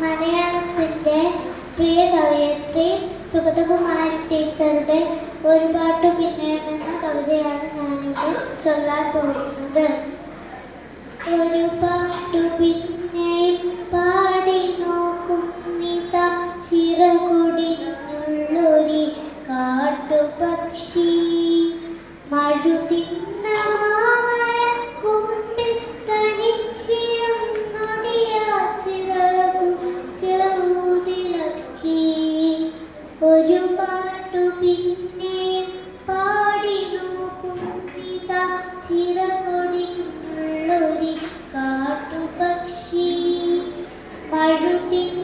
മലയാളത്തിന്റെ പ്രിയ കവയത്രി സുഗതകുമാരി ടീച്ചറുടെ ഒരു പാട്ട് പിന്നീടുന്ന കവിതയാണ് ഞാനിവിടെ ചൊല്ലാൻ പോകുന്നത്. ഒരു പാട്ടു പിന്നെയും പാടി നോക്കും നീതാ ചിറകു കേട്ടു പിന്നെ പാടി നോക്കുന്നിത ചിറകൊടിയുള്ളൊരു കാട്ടുപക്ഷി. പഴുതിന്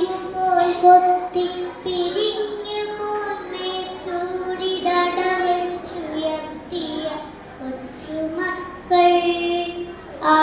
കരിങ്കോൽ കൊത്തി പിരിഞ്ഞു പോന്മേ ചൂടിടടവച്ചുയർത്തിയ കൊച്ചുമക്കൾ. ആ